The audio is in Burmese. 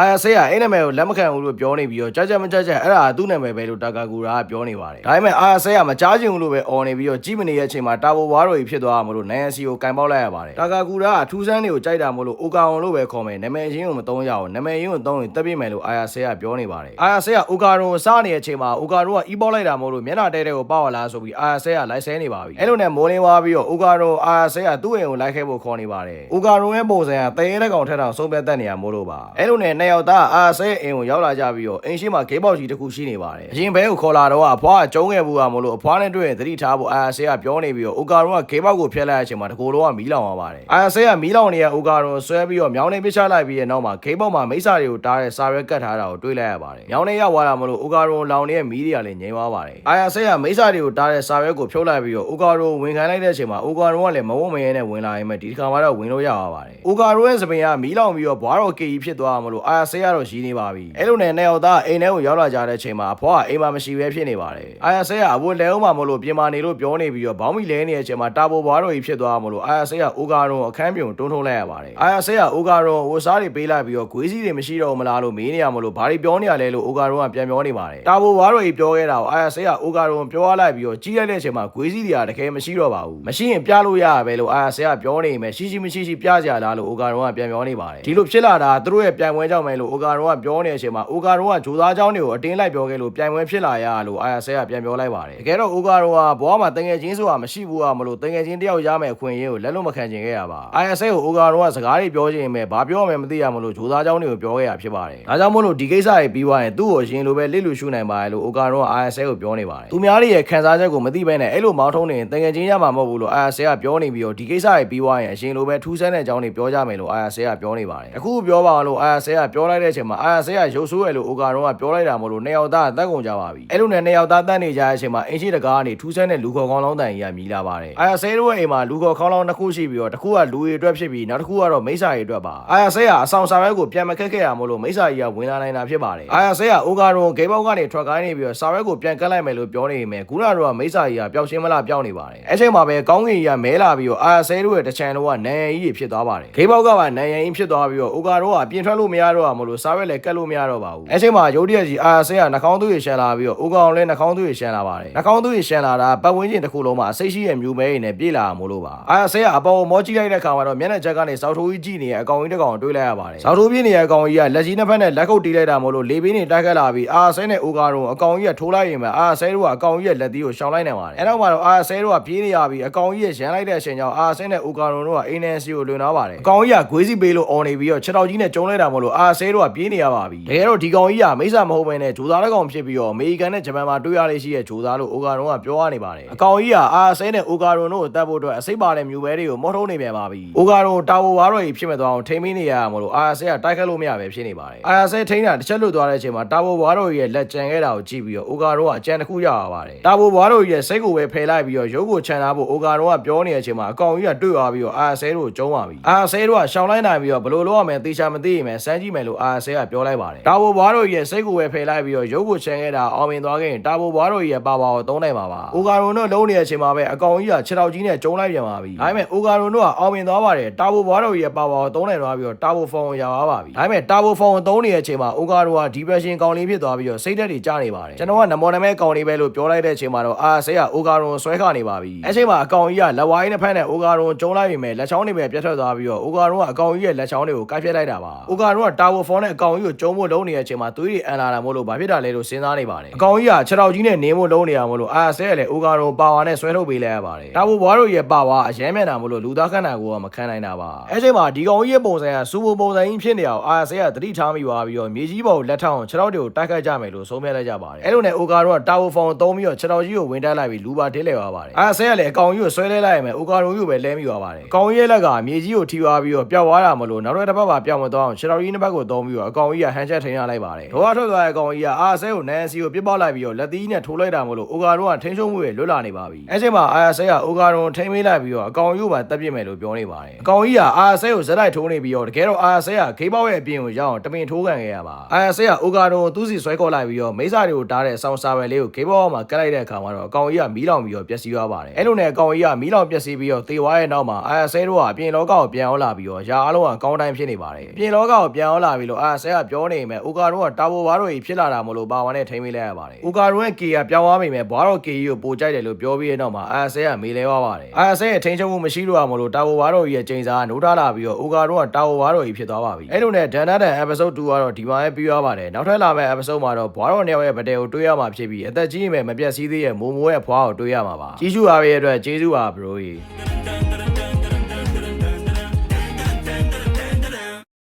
အာယာဆေးကအဲ့နာမည်ကိုလက်မခံဘူးလို့ပြောနေပြီးတော့ကြကြမကြကြအဲ့ဒါသူ့နာမည်ပဲလို့တာကာကူရာကပြောနေပါတယ်ဒါပေမဲ့အာယာဆေးကမကြားချင်ဘူးလို့ပဲអော်နေပြီးတော့ကြီးမနေရဲ့အချိန်မှာတာဘိုဘွားတော်ကြီးဖြစ်သွားမှာလို့နိုင်စီကိုကင်ပေါက်လိုက်ရပါတယ်တာကာကူရာကထူးဆန်းတွေကိုကြိုက်တာမို့လို့အိုကာအောင်လို့ပဲခေါ်မယ်နာမည်ချင်းကိုမသုံးရအောင်နာမည်ရင်းကိုသုံးရင်တက်ပြစ်မယ်လို့အာယာဆေးကပြောနေပါတယ်အာယာဆေးကအိုကာရုံကိုစားနေတဲ့အချိန်မှာအိုကာရုံကအီးပေါက်လိုက်တာမို့လို့မျက်နှာတဲတဲကိုပေါက်လာဆိုပြီးအာယာဆေးကလိုက်ဆဲနေပါပြီအဲ့လိုနဲ့မိုးလင်းသွားပြီးတော့အိုကာရုံအာယာဆေးကသူ့အိမ်ကိုလိုက်ခဲ့ဖို့ခေါ်နေပါတယ်အိုကာရုံရဲ့ပုံစံကတရေလက်ကောင်ထက်တောင်ဆုံးဖြတ်တတ်နေရမို့လို့ပါအဲ့လိုနဲ့နှစ်ယောက်သားအာယာဆေးအိမ်ကိုရောက်လာကြပြီးတော့အိမ်ရှိမှာဂေးပေါက်ကြီးတစ်ခုရှိနေပါတယ်အရင်ဘဲကိုခေါ်လာတော့အဖွားကကျုံးခဲ့ဘူးကမို့လို့အဖွားနဲ့တွေ့ရင်သတိထားဖို့အာယာဆေးကပြောနေပြီးတော့အိုကာရုံကဂေးပေါက်ကိုဖျက်လိုက်တဲ့အချိန်မှာတကိုယ်လုံးကမီးလောင်သွားပါတယ်အာယာဆေးကမီးလောင်နေတဲ့အိုကာရုံဆွဲပြီးတော့မြောင်းနေပစ်ချလိုက်ပြီးရဲ့နောက်မှာဂေးပေါက်မှာမိစ္ဆာတွေကိုတားတဲ့စာရွက်ကတ်ထားတာကိုတွေ့လိုက်ရပါတယ်မြောင်းနေရောက်သွားတာမလို့အိုကာရုံလောင်နေတဲ့မီးတွေကလည်းငြိမ်းသွားပါတယ်အာယာဆေးကမိစ္ဆာတွေကိုတားတဲ့စာရွက်ကိုဖြုတ်လိုက်ပြီးတော့အိုကာရုံဝင်ခံလိုက်တဲ့အချိန်မှာအိုကာရုံကလည်းမဝုံမရဲနဲ့ဝင်လာရင်ပဲဒီတစ်ခါမှတော့ဝင်လို့ရပါပါတယ်အိုကာရုံရဲ့စပင်ကမီးလောင်ပြီးတော့ဘွားတော်ကေကြီးဖြစ်သွားမှာလို့အာယာဆေးကတော့ရှိနေပါပြီအဲ့လိုနဲ့နှစ်ယောက်သားအိမ်ထဲကိုရောက်လာကြတဲ့အချိန်မှာအဖွားကအိမ်မှာမရှိဘဲဖြစ်နေပါတယ်အာယာဆေးကအဘိုးလဲအောင်မှာမလို့ပြင်မာနေလို့ပြောနေပြီးတော့ဘောင်းမီလဲနေတဲ့အချိန်မှာတာဘိုဘွားတော်ကြီးဖြစ်သွားမှာလို့အာယာဆေးကအိုကာရုံအခန်းပြုံတွန်းထုံးလိုက်ရပါတယ်အာယာဆေးကအိုကာရုံဝစားတွေပေးလိုက်ပြီးတော့ဂွေးစီးတွေမရှိတော့ဘူးမလားလို့မေးနေရမလို့ဘာတွေပြောနေရလဲလို့အိုကာရုံကပြန်ပြောနေပါတယ်တာဘိုဘွားတော်ကြီးပြောခဲ့တာကိုအာယာဆေးကအိုကာရုံပြောရလိုက်ပြီးတော့ကြီးလိုက်တဲ့အချိန်မှာဂွေးစီးတွေကတကယ်မရှိတော့ပါဘူးမရှိရင်ပြလို့ရရပဲလို့အာယာဆေးကပြောနေမယ်ရှိရှိမရှိရှိပြကြလားလို့အိုကာရုံကပြန်ပြောနေပါတယ်ဒီလိုဖြစ်လာတာသူတို့ရဲ့ပြိုင်ပွဲကြောင့်မယ်လို့အိုကာရောကပြောနေတဲ့အချိန်မှာအိုကာရောကဂျိုသားချောင်းတွေကိုအတင်းလိုက်ပြောခဲ့လို့ပြိုင်ပွဲဖြစ်လာရလို့အာယာဆဲကပြန်ပြောလိုက်ပါတယ်တကယ်တော့အိုကာရောကဘွားမှာတငယ်ချင်းဆိုတာမရှိဘူးကမလို့တငယ်ချင်းတယောက်ရမယ်အခွင့်အရေးကိုလက်လုံးမခံချင်ခဲ့ရပါအာယာဆဲကိုအိုကာရောကစကားတွေပြောချင်ပေမဲ့ဘာပြောမှမသိရမလို့ဂျိုသားချောင်းတွေကိုပြောခဲ့ရဖြစ်ပါတယ်ဒါကြောင့်မို့လို့ဒီကိစ္စတွေပြီးွားရင်သူ့ကိုရှင်လိုပဲလစ်လူရှုနိုင်ပါတယ်လို့အိုကာရောကအာယာဆဲကိုပြောနေပါတယ်သူများတွေရဲ့ခံစားချက်ကိုမသိဘဲနဲ့အဲ့လိုမောင်းထုံးနေရင်တငယ်ချင်းရမှာမဟုတ်ဘူးလို့အာယာဆဲကပြောနေပြီးတော့ဒီကိစ္စတွေပြီးွားရင်အရှင်လိုပဲထူးဆန်းတဲ့အကြောင်းတွေပြောကြမယ်လို့အာယာဆဲကပြောနေပါတယ်အခုပြောပါအောင်လို့အာယာဆဲကပြောလိုက်တဲ့အချိန်မှာအာယာဆေးကရုပ်ဆိုးရလို့အိုကာရုံကပြောလိုက်တာမို့လို့နှစ်ယောက်သားအသက်ကုန်ကြပါပြီအဲ့လိုနဲ့နှစ်ယောက်သားတန်းနေကြတဲ့အချိန်မှာအင်းရှိတကားကနေထူးဆန်းတဲ့လူခေါ်ကောင်းလောင်းတန်ကြီးကမြည်လာပါတယ်အာယာဆေးတို့ရဲ့အိမ်မှာလူခေါ်ကောင်းလောင်းတစ်ခုရှိပြီးတော့တစ်ခုကလူတွေအတွက်ဖြစ်ပြီးနောက်တစ်ခုကတော့မိစ္ဆာတွေအတွက်ပါအာယာဆေးကအဆောင်စာရွက်ကိုပြန်မခက်ခဲ့ရမို့လို့မိစ္ဆာကြီးကဝင်လာနိုင်တာဖြစ်ပါတယ်အာယာဆေးကအိုကာရုံဂေးဘောက်ကနေထွက်ခိုင်းနေပြီးတော့စာရွက်ကိုပြန်ကတ်လိုက်မယ်လို့ပြောနေပေမဲ့ကူနာတို့ကမိစ္ဆာကြီးကပျောက်ရှင်းမလားပျောက်နေပါတယ်အဲ့ချိန်မှာပဲကောင်းကင်ကြီးကမဲလာပြီးတော့အာယာဆေးတို့ရဲ့တချန်တော့ကနန်ရန်ကြီးဖြစ်သွားပါတယ်ဂေးဘောက်ကပါနန်ရန်ကြီးဖြစ်သွားပြီးတော့အိုကာတို့ကပြင်ထွက်လို့မရတော့ဘူးမလို့စာရွက်လည်းကတ်လို့မရတော့ပါဘူးအဲ့ချိန်မှာရုတ်တရက်ကြီးအာယာဆေးကနှာခေါင်းသွေးရရှန်လာပြီးတော့အိုကောင်လည်းနှာခေါင်းသွေးရရှန်လာပါတယ်နှာခေါင်းသွေးရရှန်လာတာပတ်ဝန်းကျင်တစ်ခုလုံးမှာအစိတ်ရှိတဲ့မြူမဲတွေနဲ့ပြေးလာမို့လို့ပါအာယာဆေးကအပေါ်ကိုမောကြည့်လိုက်တဲ့ခါမှာတော့မျက်နှာချက်ကနေစောက်ထိုးကြီးကြည့်နေတဲ့အကောင်ကြီးတစ်ကောင်ကိုတွေးလိုက်ရပါတယ်စောက်ထိုးပြင်းနေတဲ့အကောင်ကြီးကလက်ကြီးနှစ်ဖက်နဲ့လက်ခုပ်တီးလိုက်တာမို့လို့လေပင်းတွေတိုက်ခတ်လာပြီးအာယာဆေးနဲ့အိုကာတို့အကောင်ကြီးကထိုးလိုက်ရင်ပဲအာယာဆေးတို့ကအကောင်ကြီးရဲ့လက်သီးကိုရှောင်လိုက်နိုင်ပါတယ်အဲ့တော့မှတော့အာယာဆေးတို့ကပြေးနေရပြီးအကောင်ကြီးရဲ့ရန်လိုက်တဲ့အချိန်ကြောင့်အာယာဆေးနဲ့အိုကာတို့ကအိမ်နန်စီကိုလွင်သွားပါတယ်အကောင်ကြီးကဂွေးစီပေးလို့អော်နေပြီးတော့ခြေတော်ကြီးနဲ့ကျုံလိုက်တာမို့လို့အာယာဆေးတို့ကပြေးနေရပါပြီတကယ်တော့ဒီကောင်ကြီးကမိစ္ဆာမဟုတ်ဘဲနဲ့ဂျိုသားလက်ကောင်ဖြစ်ပြီးတော့အမေရိကန်နဲ့ဂျပန်မှာတွေ့ရလေးရှိတဲ့ဂျိုသားလို့အိုကာတို့ကပြောရနေပါတယ်အကောင်ကြီးကအာယာဆေးနဲ့အိုကာတို့ကိုတတ်ဖို့အတွက်အစိပ်ပါတဲ့မြူပဲတွေကိုမော်ထုံးနေပြန်ပါပြီအိုကာတို့တာဝဝါတော့ကြီးဖြစ်မဲ့သွားအောင်ထိမ့်မင်းနေရမှာလို့အာယာဆေးကတိုက်ခတ်လို့မရပဲဖြစ်နေပါတယ်အာယာဆေးထိန်းတာတစ်ချက်လွတ်သွားတဲ့အချိန်မှာတာဝဝါတော့ကြီးရဲ့လက်ကြံခဲ့တာကိုကြည့်ပြီးတော့အိုကာတို့ကအကြံတစ်ခုရပါပါတယ်တာဝဝါတော့ကြီးရဲ့စိတ်ကိုပဲဖယ်လိုက်ပြီးတော့ရုပ်ကိုခြံထားဖို့အိုကာတို့ကပြောနေတဲ့အချိန်မှာအကောင်ကြီးကတွေ့သွားပြီးတော့အာယာဆေးတို့ကိုကျုံးပါပြီအာယာဆေးတို့ကရှောင်းလိုက်နိုင်ပြီးတော့ဘယ်လိုလုပ်ရမလဲသေချာမသိရင်ပဲစမ်းကြည့်မယ်လို့အာယာဆေးကပြောလိုက်ပါတယ်တာဝဝါတော့ကြီးရဲ့စိတ်ကိုပဲဖယ်လိုက်ပြီးတော့ရုပ်ကိုခြံခဲ့တာအောင်မြင်သွားခဲ့ရင်တာဝဝါတော့ကြီးရဲ့ပါပါကိုသုံးနိုင်ပါပါအိုကာတို့တို့လုံးနေတဲ့အချိန်မှာပဲအကောင်ကြီးကခြေထောက်ကြီးနဲ့ကျုံးလိုက်ပြန်ပါပြီဒါပေမဲ့အိုကာတို့တို့ကအောင်မြင်သွားပါတယ်တာဝဝါတော့ကြီးရဲ့ပါပါကိုသုံးနိုင်သွားပြီးတော့တာဝဖုန်းကိုရပါပါပြီဒါပေမဲ့တာဝဖုန်းကိုသုံးနေတဲ့အချိန်မှာအိုကာတို့က depression ကောင်းလေးဖြစ်သွားပြီးတော့စိတ်ဓာတ်တွေကျနေပါတယ်ကျွန်တော်ကနမောနမဲကောင်းလေးပဲလို့ပြောလိုက်တဲ့အချိန်မှာတော့အာဆေးကအိုကာရုံဆွဲခနေပါပြီအဲ့ချိန်မှာအကောင်ကြီးကလက်ဝိုင်းတစ်ဖက်နဲ့အိုကာရုံကျုံလိုက်ပြီမဲ့လက်ချောင်းတွေပဲပြတ်ထွက်သွားပြီးတော့အိုကာရုံကအကောင်ကြီးရဲ့လက်ချောင်းတွေကိုကိုက်ဖြတ်လိုက်တာပါအိုကာရုံကတာဝဖုန်းနဲ့အကောင်ကြီးကိုကျုံဖို့လုံးနေတဲ့အချိန်မှာသွေးတွေအန်လာတာမို့လို့ဘာဖြစ်တာလဲလို့စဉ်းစားနေပါတယ်အကောင်ကြီးကခြေထောက်ကြီးနဲ့နင်းဖို့လုံးနေရမို့လို့အာဆေးကလည်းအိုကာရုံပါဝါနဲ့ဆွဲထုတ်ပေးလိုက်ရပါတယ်တာဝဘွားတို့ရဲ့ပါဝါအရမ်းမြန်တာမို့လို့လူသားခန္ဓာကိုယ်ကမခံနိုင်တာပါအဲ့ချိန်မှာဒီကောင်ကြီးရဲ့ပုံစံကစူပူပုံစံကြီးဖြစ်နေအောင်အာဆေးကသတိထားမိသွားပြီးတော့မြေကြီးပေါ်ကိုလက်ထောက်အောင်ခြေထောက်တွေကိုတိုက်ခတ်ကြမယ်လို့ဆုံးဖြတ်လိုက်ကြပါတယ်အဲ့လိုနဲ့အိုကာတို့ကတာဝဖုန်းသုံးပြီးတော့ခြေထောက်ကြီးကိုဝင်တက်လိုက်ပြီးလူပါတင်းလဲသွားပါတယ်အာဆေးကလည်းအကောင်ကြီးကိုဆွဲလဲလိုက်ရမယ်အိုကာတို့ကိုပဲလဲမိသွားပါတယ်အကောင်ကြီးရဲ့လက်ကမြေကြီးကိုထိသွားပြီးတော့ပျောက်သွားတာမလို့နောက်တစ်ပတ်ပါပျောက်မသွားအောင်ခြေထောက်ကြီးနှစ်ပတ်ကိုသုံးပြီးတော့အကောင်ကြီးကဟန်ချက်ထိန်းရလိုက်ပါတယ်ဒေါ်ထွက်သွားတဲ့အကောင်ကြီးကအာဆေးကိုနန်စီကိုပြစ်ပေါက်လိုက်ပြီးတော့လက်သီးနဲ့ထိုးလိုက်တာမလို့အိုကာတို့ကထိန်းချုပ်မှုတွေလွတ်လာနေပါပြီအဲ့ချိန်မှာအာဆေးကအိုကာတို့ထိန်းမေးလိုက်ပြီးတော့အကောင်ကြီးကိုပါတက်ပြစ်မယ်လို့ပြောနေပါတယ်အကောင်ကြီးကအာဆေးကိုဇက်လိုက်ထိုးနေပြီးတော့တကယ်တော့အာဆေးကခေးပေါက်ရဲ့အပြင်ကိုရောက်အောင်တမင်ထိုးခံခဲ့ရပါအာဆေးကအိုကာတို့သူ့စီဆွဲခေါ်လိုက်ပြီးတော့မိစ္ဆာတွေကိုတားတဲ့ဆောင်းစာပဲလေးကိုခေးပေါက်မှာကတ်လိုက်တဲ့အခါမှာတော့အကောင်ကြီးကမီးလောင်ပြီးတော့ပျက်စီးသွားပါတယ်အဲ့လိုနဲ့အကောင်ကြီးကမီးလောင်ပျက်စီးပြီးတော့သေသွားရဲ့နောက်မှာအာဆေးတို့ကအပြင်လောကကိုပြန်အောင်လာပြီးတော့ရာအလုံးကကောင်းတိုင်းဖြစ်နေပါတယ်အပြင်လောကကိုပြန်အောင်လာလာပြီလို့အာဆဲကပြောနေမယ်အိုကာတို့ကတာဘောဘွားတို့ကြီးဖြစ်လာတာမလို့ပါဝါနဲ့ထိမ့်မိလိုက်ရပါတယ်အိုကာတို့ရဲ့ကေကပြောင်းသွားပြီမယ်ဘွားတော်ကေကြီးကိုပို့ကြိုက်တယ်လို့ပြောပြီးတဲ့နောက်မှာအာဆဲကမေးလဲသွားပါတယ်အာဆဲရဲ့ထိန်းချုပ်မှုမရှိတော့မလို့တာဘောဘွားတော်ကြီးရဲ့ချိန်စာကနိုးထားလာပြီးတော့အိုကာတို့ကတာဘောဘွားတော်ကြီးဖြစ်သွားပါပြီအဲ့လိုနဲ့ဒန်နာဒန် episode 2ကတော့ဒီမှာပဲပြီးသွားပါတယ်နောက်ထပ်လာမယ့် episode မှာတော့ဘွားတော်နှစ်ယောက်ရဲ့ဗတဲကိုတွေးရမှာဖြစ်ပြီးအသက်ကြီးရင်ပဲမပြတ်စည်းသေးရဲ့မိုးမိုးရဲ့ဖွားကိုတွေးရမှာပါကြီးစုပါရဲ့အတွက်ကျေးဇူးပါ bro ကြီး